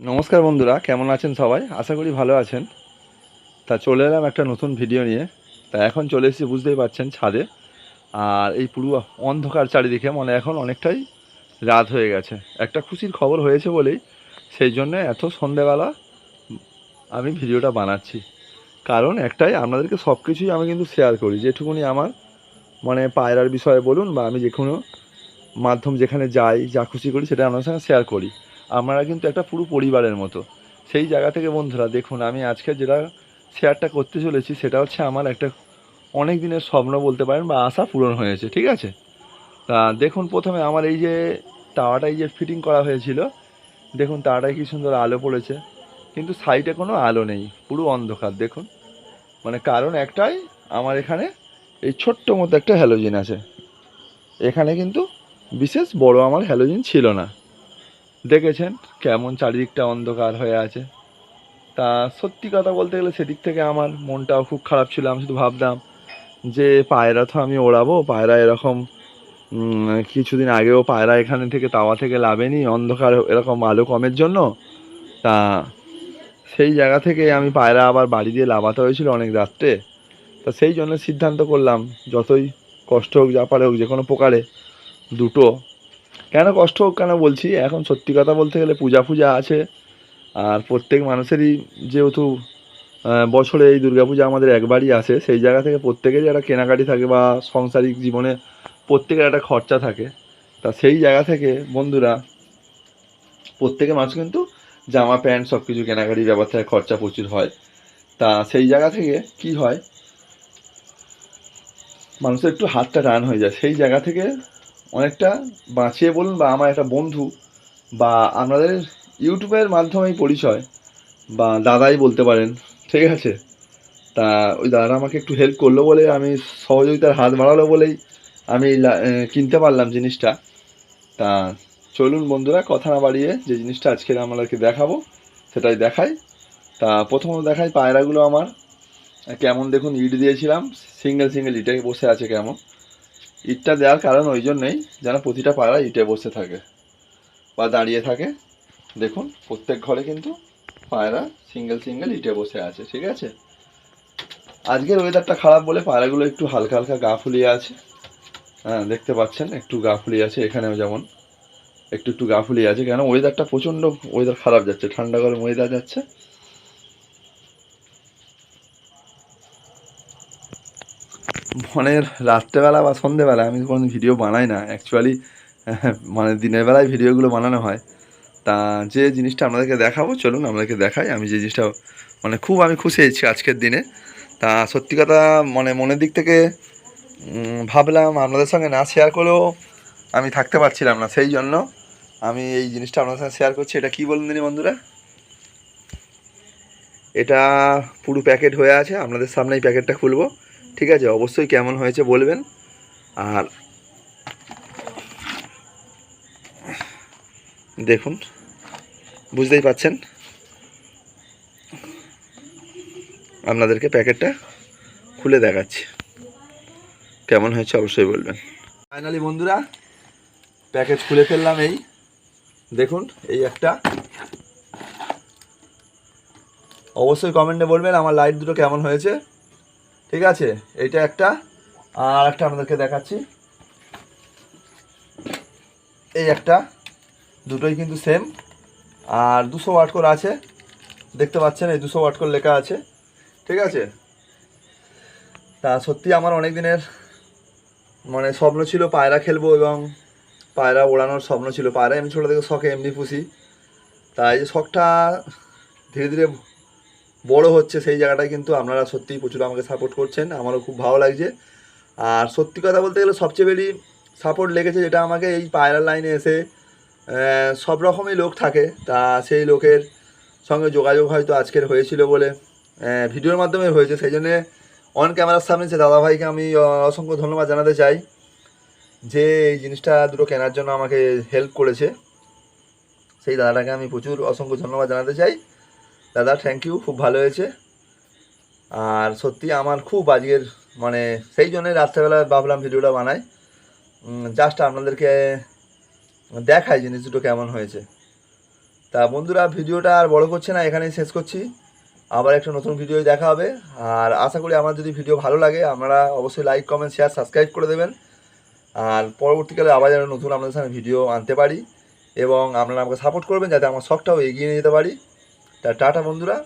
নমস্কার বন্ধুরা, কেমন আছেন সবাই? আশা করি ভালো আছেন। তা চলে এলাম একটা নতুন ভিডিও নিয়ে। তা এখন চলে এসেছি, বুঝতেই পারছেন, ছাদে। আর এই পুরো অন্ধকার চারিদিকে মানে এখন অনেকটাই রাত হয়ে গেছে। একটা খুশির খবর হয়েছে বলেই, সেই জন্য এত সন্ধেবেলা আমি ভিডিওটা বানাচ্ছি। কারণ একটাই, আপনাদেরকে সব কিছুই আমি কিন্তু শেয়ার করি। যেটুকুনি আমার মানে পায়রার বিষয়ে বলুন, বা আমি যে কোনো মাধ্যম যেখানে যাই, যা খুশি করি, সেটা আপনার সঙ্গে শেয়ার করি। আমরা কিন্তু একটা পুরো পরিবারের মতো। সেই জায়গা থেকে বন্ধুরা, দেখুন, আমি আজকে যেটা শেয়ারটা করতে চলেছি, সেটা হচ্ছে আমার একটা অনেক দিনের স্বপ্ন বলতে পারেন বা আশা পূরণ হয়েছে, ঠিক আছে? তা দেখুন, প্রথমে আমার এই যে তাওয়াটাই যে ফিটিং করা হয়েছিল, দেখুন, তাওয়াটায় কি সুন্দর আলো পড়েছে। কিন্তু সাইডে কোনো আলো নেই, পুরো অন্ধকার, দেখুন। মানে কারণ একটাই, আমার এখানে এই ছোট্ট মতো একটা হ্যালোজিন আছে। এখানে কিন্তু বিশেষ বড় আমার হ্যালোজিন ছিল না। দেখেছেন কেমন চারিদিকটা অন্ধকার হয়ে আছে? তা সত্যি কথা বলতে গেলে সেদিক থেকে আমার মনটাও খুব খারাপ ছিল, আমি শুধু ভাবতাম যে পায়রা তো আমি ওড়াবো, পায়রা এরকম কিছুদিন আগেও পায়রা এখানে থেকে, তাওয়া থেকে লাভেনি, অন্ধকার এরকম আলো কমের জন্য। তা সেই জায়গা থেকে আমি পায়রা আবার বাড়ি দিয়ে লাভাতে হয়েছিল অনেক রাত্রে। তা সেই জন্য সিদ্ধান্ত করলাম, যতই কষ্ট হোক, যা পারে হোক, যে কোনো প্রকারে দুটো কেন কষ্ট হোক কেন বলছি? এখন সত্যি কথা বলতে গেলে পূজা পূজা আছে। আর প্রত্যেক মানুষেরই যেহেতু বছরে এই দুর্গাপূজা আমাদের একবারই আসে, সেই জায়গা থেকে প্রত্যেকেরই একটা কেনাকাটি থাকে বা সাংসারিক জীবনে প্রত্যেকের একটা খরচা থাকে, তা সেই জায়গা থেকে বন্ধুরা প্রত্যেকের মানুষ কিন্তু জামা, প্যান্ট সব কিছু কেনাকাটি ব্যাপার থেকে খরচা প্রচুর হয়। তা সেই জায়গা থেকে কি হয়? মানুষের একটু হাতটা টান হয়ে যায়। সেই জায়গা থেকে অনেকটা বাঁচিয়ে বলুন বা আমার একটা বন্ধু বা আপনাদের ইউটিউবের মাধ্যমেই পরিচয় বা দাদাই বলতে পারেন, ঠিক আছে? তা ওই দাদারা আমাকে একটু হেল্প করল বলে আমি সহযোগিতার হাত বাড়ালো বলেই আমি কিনতে পারলাম জিনিসটা। তা চলুন বন্ধুরা, কথা না বাড়িয়ে যে জিনিসটা আজকে আমাদেরকে দেখাবো, সেটাই দেখাই। তা প্রথমত দেখাই পায়রাগুলো আমার। কেমন দেখুন, ইট দিয়েছিলাম, সিঙ্গেল সিঙ্গেল ইটে বসে আছে কেমন। ইটটা দেওয়ার কারণ ওই জন্যই যেন প্রতিটা পায়রা ইটে বসে থাকে বা দাঁড়িয়ে থাকে। দেখুন, প্রত্যেক ঘরে কিন্তু পায়রা সিঙ্গেল সিঙ্গেল ইটে বসে আছে, ঠিক আছে? আজকের ওয়েদারটা খারাপ বলে পায়রাগুলো একটু হালকা হালকা গা ফুলিয়ে আছে। হ্যাঁ দেখতে পাচ্ছেন, একটু গা ফুলিয়ে আছে এখানেও যেমন। একটু একটু গা ফুলিয়ে আছে, কেন ওয়েদারটা প্রচণ্ড ওয়েদার খারাপ যাচ্ছে, ঠান্ডা গরম ওয়েদার যাচ্ছে। মনের রাত্রেবেলা বা সন্ধেবেলা, আমি কোনো ভিডিও বানাই না। অ্যাকচুয়ালি মানে দিনের বেলায় ভিডিওগুলো বানানো হয়। তা যে জিনিসটা আপনাদেরকে দেখাবো, চলুন আপনাদেরকে দেখাই। আমি যে জিনিসটা মানে খুব আমি খুশি হয়েছি আজকের দিনে। তা সত্যি কথা মানে মনের দিক থেকে ভাবলাম আপনাদের সঙ্গে না শেয়ার করেও আমি থাকতে পারছিলাম না। সেই জন্য আমি এই জিনিসটা আপনাদের সঙ্গে শেয়ার করছি। এটা কি বলুন দিনি বন্ধুরা? এটা পুরো প্যাকেট হয়ে আছে। আপনাদের সামনেই প্যাকেটটা খুলবো। ঠিক আছে, অবশ্যই কেমন হয়েছে বলবেন। আর দেখুন, বুঝতেই পাচ্ছেন? আপনাদেরকে প্যাকেটটা খুলে দেখাচ্ছি। কেমন হয়েছে অবশ্যই বলবেন। ফাইনালি বন্ধুরা প্যাকেট খুলে ফেললাম এই। দেখুন, এই একটা। অবশ্যই কমেন্টে বলবেন আমার লাইট দুটো কেমন হয়েছে। ঠিক আছে? এইটা একটা। আর একটা আপনাদেরকে দেখাচ্ছি। এই একটা। দুটোই কিন্তু সেম আর দুশো ওয়াট করে আছে। দেখতে পাচ্ছেন, এই দুশো ওয়াট করে লেখা আছে। ঠিক আছে? তা সত্যি আমার অনেক দিনের মানে স্বপ্ন ছিল পায়রা খেলব এবং পায়রা ওড়ানোর স্বপ্ন ছিল। পায়রা এমনি ছোটো থেকে শখে এমনি পুষি। তাই এই শখটা ধীরে ধীরে বড় হচ্ছে সেই জায়গাটায় কিন্তু আপনারা সত্যিই প্রচুর আমাকে সাপোর্ট করছেন, আমারও খুব ভালো লাগছে। আর সত্যি কথা বলতে গেলে সবচেয়ে বেশি সাপোর্ট লেগেছে যেটা আমাকে এই পায়রার লাইনে এসে সব রকমই লোক থাকে। তা সেই লোকের সঙ্গে যোগাযোগ হয়তো আজকের হয়েছিল বলে ভিডিওর মাধ্যমে হয়েছে। সেই জন্যে অন ক্যামেরার সামনে সে দাদাভাইকে আমি অসংখ্য ধন্যবাদ জানাতে চাই যে এই জিনিসটা দুটো কেনার জন্য আমাকে হেল্প করেছে। সেই দাদাটাকে আমি প্রচুর অসংখ্য ধন্যবাদ জানাতে চাই। দাদা থ্যাংক ইউ খুব ভালো হয়েছে। আর সত্যি আমার খুব আজকের মানে সেই জন্যই রাত্রেবেলা ভাবলাম ভিডিওটা বানাই। জাস্ট আপনাদেরকে দেখাই জিনিস দুটো কেমন হয়েছে। তা বন্ধুরা, ভিডিওটা আর বড় করছে না, এখানেই শেষ করছি। আবার একটা নতুন ভিডিও দেখা হবে। আর আশা করি আমার যদি ভিডিও ভালো লাগে, আপনারা অবশ্যই লাইক কমেন্ট শেয়ার সাবস্ক্রাইব করে দেবেন। আর পরবর্তীকালে আবার যেন নতুন আপনাদের সামনে ভিডিও আনতে পারি এবং আপনারা আমাকে সাপোর্ট করবেন, যাতে আমার শখটাও এগিয়ে নিয়ে যেতে পারি। তা টাটা বন্ধুরা।